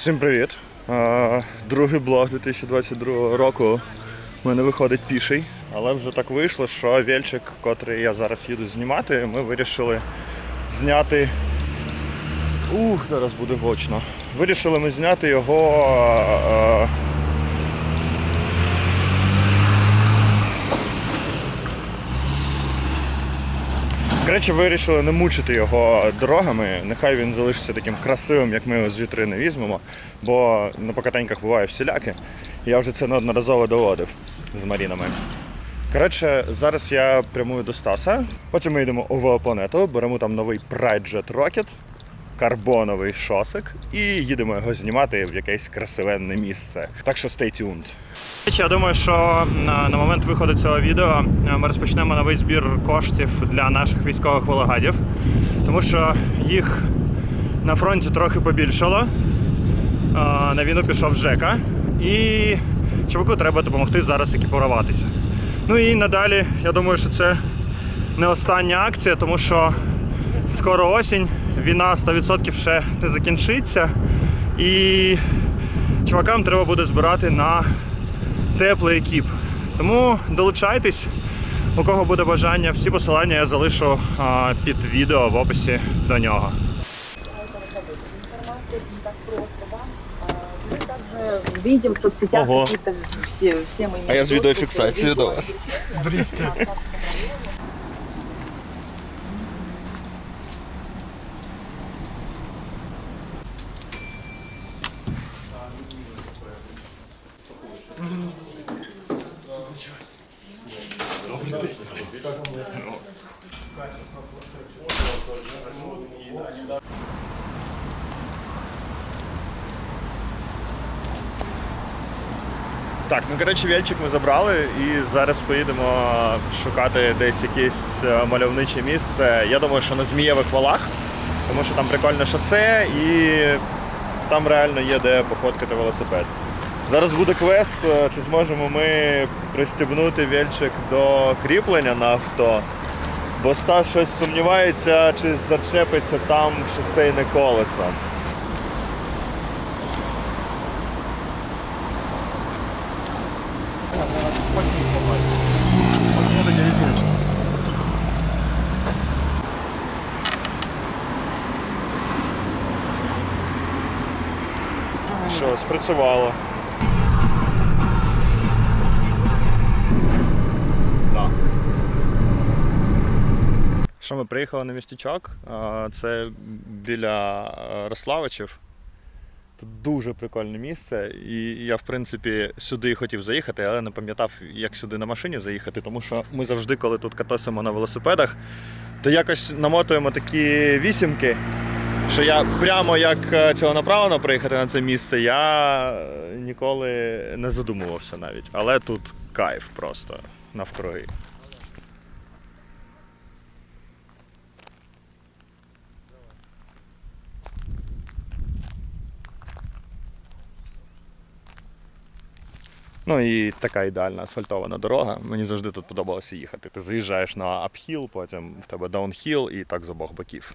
Всім привіт! Другий блог 2022 року в мене виходить піший, але вже так вийшло, що вельчик, котрий я зараз їду знімати, ми вирішили зняти. Ух, зараз буде гочно. Вирішили ми зняти його. Коротше, вирішили не мучити його дорогами. Нехай він залишиться таким красивим, як ми його з вітрини візьмемо, бо на покатеньках буває всіляки. Я вже це неодноразово доводив з Марінами. Коротше, зараз я прямую до Стаса. Потім ми йдемо у велопланету, беремо там новий Pride Jet Rocket, карбоновий шосик і їдемо його знімати в якесь красивенне місце. Так що stay tuned. Я думаю, що на, на момент виходу цього відео е, ми розпочнемо новий збір коштів для наших військових вологодів, тому що їх на фронті трохи побільшало. Е, На війну пішов Жека, і чуваку треба допомогти зараз екіпіруватися. Ну і надалі, я думаю, що це не остання акція, тому що скоро осінь, війна 100% ще не закінчиться. І чувакам треба буде збирати на теплий екіп. Тому долучайтесь, у кого буде бажання. Всі посилання я залишу а, під відео в описі до нього. Видим в соцсетях Ого. какие-то все, все мы А я з имеем відеофіксацією до вас. 200. Так, ну коротше, вільчик ми забрали і зараз поїдемо шукати десь якесь е, мальовниче місце. Я думаю, що на Змієвих валах, тому що там прикольне шосе і там реально є де пофоткати велосипед. Зараз буде квест, е, чи зможемо ми пристібнути вільчик до кріплення на авто. Бо Стас щось сумнівається, чи зачепиться там шосейне колесо. Що, спрацювало. Що ми приїхали на містечок? Це біля е, Рославичів. Тут дуже прикольне місце. І я, в принципі, сюди хотів заїхати, але не пам'ятав, як сюди на машині заїхати, тому що ми завжди, коли тут катосимо на велосипедах, то якось намотуємо такі вісімки, що я прямо як е, ціленаправленно приїхати на це місце, я е, ніколи не задумувався навіть. Але тут кайф просто навкруги. Ну і така ідеальна асфальтована дорога. Мені завжди тут подобалося їхати. Ти заїжджаєш на апхіл, потім в тебе даунхіл і так з обох боків.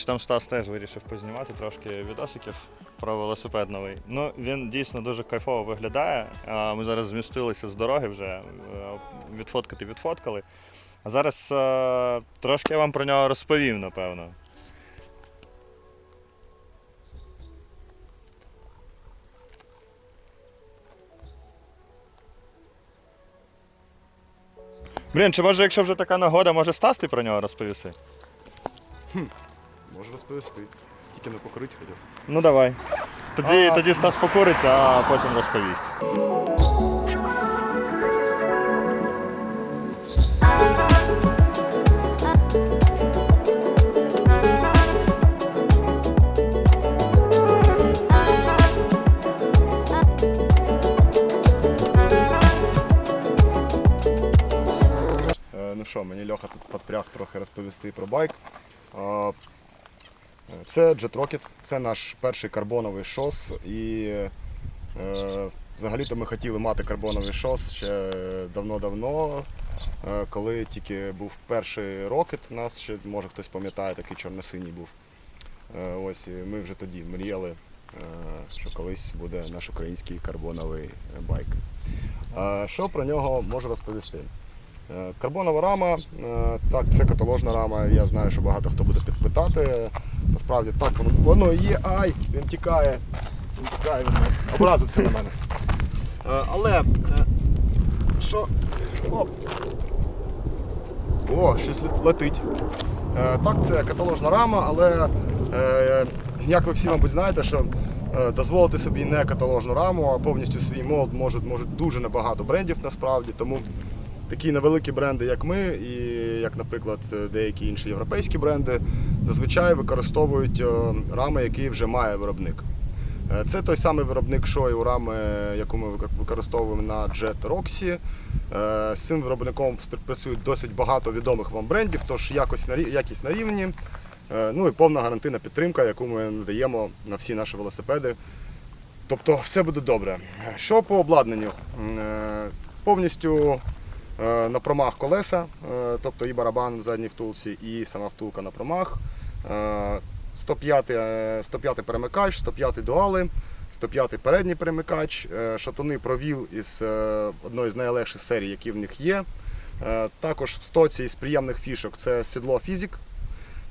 Коротше, там Стас теж вирішив познімати трошки відосиків про велосипед новий. Ну, він дійсно дуже кайфово виглядає. Ми зараз змістилися з дороги вже, е, відфоткати відфоткали. А зараз е, трошки я вам про нього розповім, напевно. Блін, чи може, якщо вже така нагода, може Стас ти про нього розповіси? Може розповісти. Тільки не покорить хотів. Ну давай. Тоді а... тоді Стас покориться, а потім розповість. Е, ну що, мені Льоха тут підпряг трохи розповісти про байк. Це Jet Rocket, це наш перший карбоновий шос. І е, взагалі-то ми хотіли мати карбоновий шос ще давно-давно, е, коли тільки був перший Rocket, у нас ще, може хтось пам'ятає, такий чорно-синій був. Е, Ось ми вже тоді мріяли, е, що колись буде наш український карбоновий е, байк. А Що про нього можу розповісти? Е, Карбонова рама, е, так, це каталожна рама. Я знаю, що багато хто буде підпитати. Насправді так воно, воно є. Ай, він тікає. Він тікає від нас. Образився на мене. Е, Але що. Оп. О, щось летить. Так, це каталожна рама, але як ви всі, мабуть, знаєте, що дозволити собі не каталожну раму, а повністю свій молд можуть, можуть дуже небагато брендів насправді. Тому такі невеликі бренди, як ми, і як, наприклад, деякі інші європейські бренди, зазвичай використовують е, рами, які вже має виробник. Е, Це той самий виробник шою рами, яку ми використовуємо на Jet Roxy. Е, З цим виробником співпрацюють досить багато відомих вам брендів, тож якість на рівні. Ну і повна гарантийна підтримка, яку ми надаємо на всі наші велосипеди. Тобто все буде добре. Що по обладнанню? Повністю на промах колеса, е, тобто і барабан в задній втулці, і сама втулка на промах. Е, 105, е, 105 перемикач, 105 дуали, 105 передній перемикач, е, шатуни провіл із е, одної з найлегших серій, які в них є. Е, Також в стоці із приємних фішок це сідло Фізік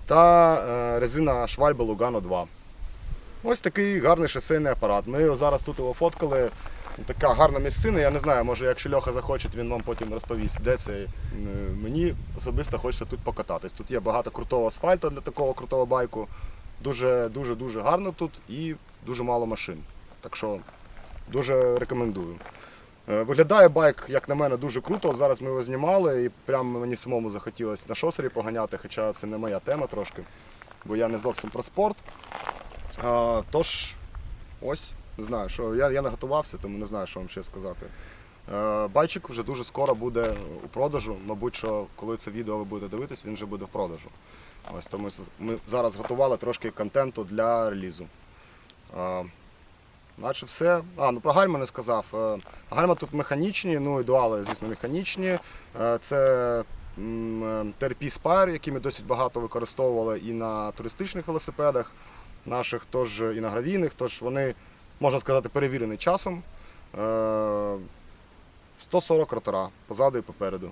та е, резина Швальба Lugano 2. Ось такий гарний шосейний апарат. Ми його зараз тут його фоткали. Така гарна місцина. Я не знаю, може, якщо Льоха захоче, він вам потім розповість, де це. Е, Мені особисто хочеться тут покататись. Тут є багато крутого асфальту для такого крутого байку. Дуже дуже гарно тут і дуже мало машин. Так що дуже рекомендую. Е, Виглядає байк, як на мене, дуже круто. Зараз ми його знімали і прямо мені самому захотілося на шосері поганяти, хоча це не моя тема трошки, бо я не зовсім про спорт. Тож, ось, не знаю, що я, я не готувався, тому не знаю, що вам ще сказати. Е, Байчик вже дуже скоро буде у продажу. Мабуть, що коли це відео ви будете дивитись, він вже буде в продажу. Ось тому ми зараз готували трошки контенту для релізу. Е, Наче все. А, ну про гальма не сказав. Е, Гальма тут механічні, ну і дуали, звісно, механічні. Е, Це TRP Spire, які ми досить багато використовували і на туристичних велосипедах наших, тож і на гравійних, тож вони, можна сказати, перевірені часом. Е, 140 ротора позаду і попереду.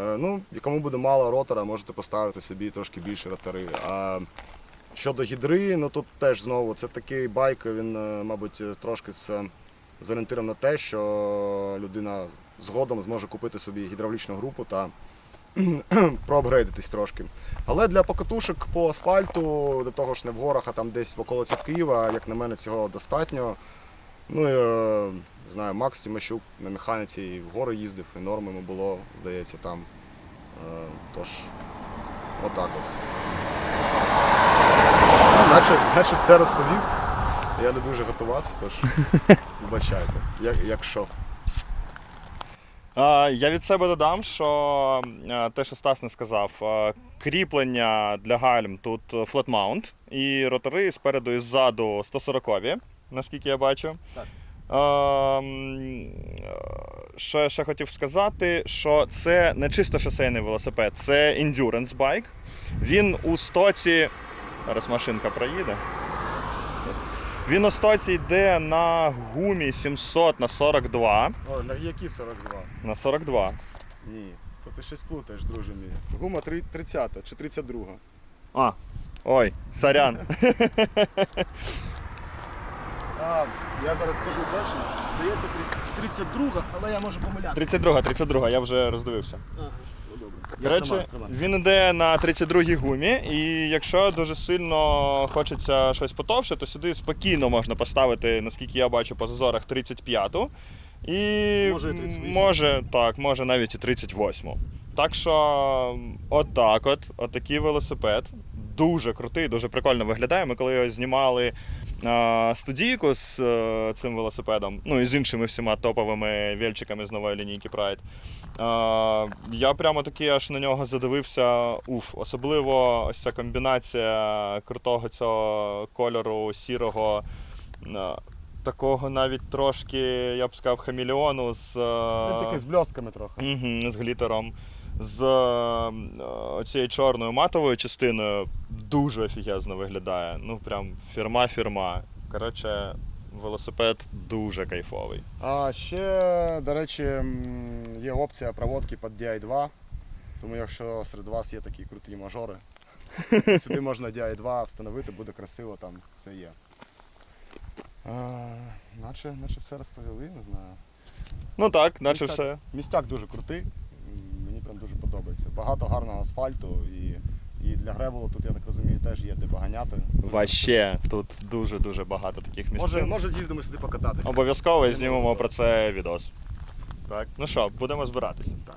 Е, Ну, і кому буде мало ротора, можете поставити собі трошки більше ротори. А щодо гідри, ну тут теж знову це такий байк, він, е, мабуть, трошки з орієнтиром на те, що людина згодом зможе купити собі гідравлічну групу та проапгрейдитись трошки. Але для покатушок по асфальту, до того ж не в горах, а там десь в околицях Києва, як на мене, цього достатньо. Ну і е, не знаю, Макс Тимощук на механіці і в гори їздив, і норм йому було, здається, там. Е, Тож, отак от. Ну, наче, наче все розповів. Я не дуже готувався, тож вибачайте, як, якщо. А, Я від себе додам, що е, те, що Стас не сказав, е, кріплення для гальм тут mount і ротори спереду і ззаду 140-ві, наскільки я бачу. Так. Ем, е, Ще, хотів сказати, що це не чисто шосейний велосипед, це endurance байк. Він у стоці. Зараз машинка проїде. Він у стоці йде на гумі 700 на 42. О, на які 42? На 42. Ні, то ти щось плутаєш, друже мій. Гума три- 30 чи 32. А. Ой, сорян. А, я зараз скажу точно. Здається, 32, але я можу помиляти. 32, 32, я вже роздивився. Ага. До речі, він йде на 32-й гумі, і якщо дуже сильно хочеться щось потовше, то сюди спокійно можна поставити, наскільки я бачу, по зазорах 35-ту. І Може, і 38. може, так, може навіть і 38-му. Так що, отак от, отакий велосипед. Дуже крутий, дуже прикольно виглядає. Ми коли його знімали студійку з е, цим велосипедом, ну і з іншими всіма топовими вельчиками з нової лінійки Pride. Я прямо таки аж на нього задивився. Уф, особливо ось ця комбінація крутого цього кольору сірого. Такого навіть трошки, я б сказав, хамілеону з, е, Він такий з бльостками трохи. Угу, з глітером. З е, цією чорною матовою частиною дуже офігезно виглядає. Ну, прям фірма-фірма. Коротше, велосипед дуже кайфовий. А ще, до речі, є опція проводки під DI2. Тому якщо серед вас є такі круті мажори, сюди можна DI2 встановити, буде красиво, там все є. А, наче, наче все розповіли, не знаю. Ну так, наче Містак- все. Містяк дуже крутий, дуже подобається. Багато гарного асфальту і, і для гревелу тут, я так розумію, теж є де поганяти. Ваще, тут дуже-дуже багато таких місць. Може, може з'їздимо сюди покататися. Обов'язково і знімемо про це відос. Так. Ну що, будемо збиратися. Так.